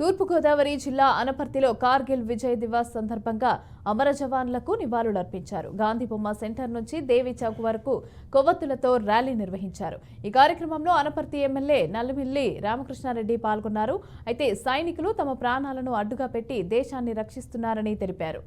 తూర్పుగోదావరి జిల్లా అనపర్తిలో కార్గిల్ విజయ్ దివాస్ సందర్భంగా అమర జవాన్లకు నివాళులర్పించారు. గాంధీ బొమ్మ సెంటర్ నుంచి దేవి చౌక్ వరకు కొవ్వొత్తులతో ర్యాలీ నిర్వహించారు. ఈ కార్యక్రమంలో అనపర్తి ఎమ్మెల్యే నల్లమిల్లి రామకృష్ణారెడ్డి పాల్గొన్నారు. అయితే సైనికులు తమ ప్రాణాలను అడ్డుగా పెట్టి దేశాన్ని రక్షిస్తున్నారని తెలిపారు.